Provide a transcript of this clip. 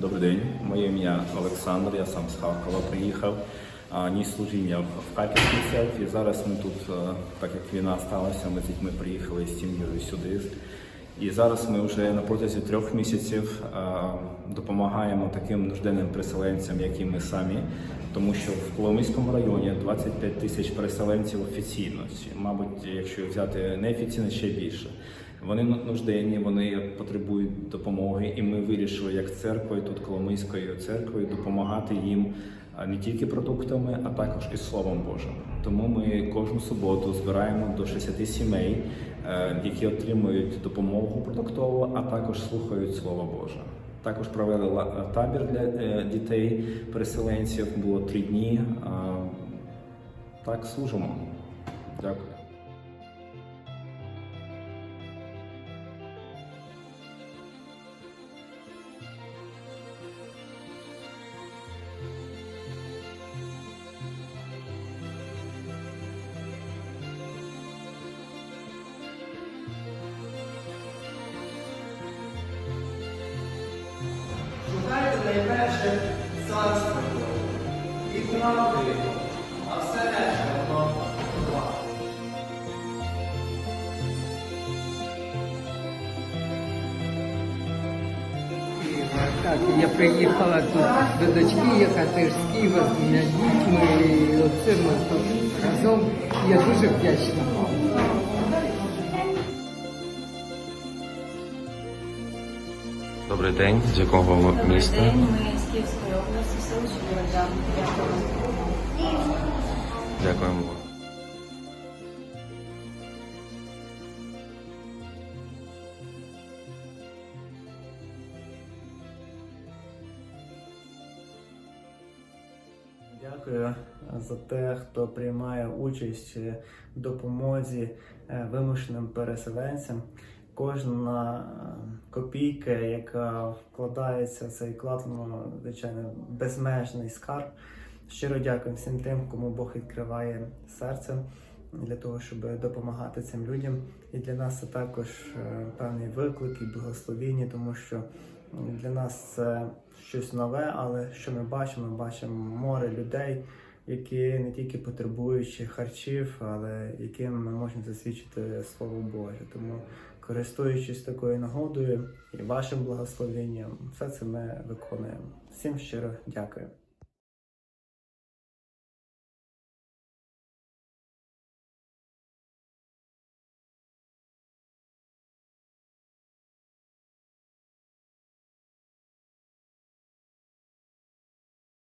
Добрий день, моє ім'я Олександр, я сам з Харкова приїхав. А, Ніс служіння в Харківській церкві. Зараз ми тут, е, так як війна сталася, ми з дітьми приїхали з сім'єю сюди. І зараз ми вже на протязі трьох місяців е, допомагаємо таким нужденним переселенцям, як і ми самі, тому що в Коломийському районі 25 тисяч переселенців офіційно. Мабуть, якщо взяти неофіційно, ще більше. Вони ну- нужденні, вони потребують допомоги, і ми вирішили як церквою, тут Коломийською церквою, допомагати їм не тільки продуктами, а також і Словом Божим. Тому ми кожну суботу збираємо до 60 сімей, е, які отримують допомогу продуктову, а також слухають Слово Боже. Також провели табір для е, дітей, переселенців. Було три дні. Так, служимо. Дякую. Шукайте найперше царство і правди, а все решта воно вам. Так, я приїхала тут до дочки, яка теж з Києва з дітьми. І оце ми тут разом. Я дуже вдячна. Добрий день, з якого ви міста? Добрий день, ми з Київської області. Дякую. Дякуємо. Дякую за те, хто приймає участь в допомозі е, вимушеним переселенцям. Кожна е, копійка, яка вкладається в цей вклад, воно, звичайно, безмежний скарб. Щиро дякую всім тим, кому Бог відкриває серце для того, щоб допомагати цим людям. І для нас це також е, певний виклик і благословіння, тому що для нас це щось нове, але що ми бачимо? Ми бачимо море людей, які не тільки потребуючі харчів, але яким ми можемо засвідчити Слово Боже. Тому, користуючись такою нагодою і вашим благословенням, все це ми виконуємо. Всім щиро дякую.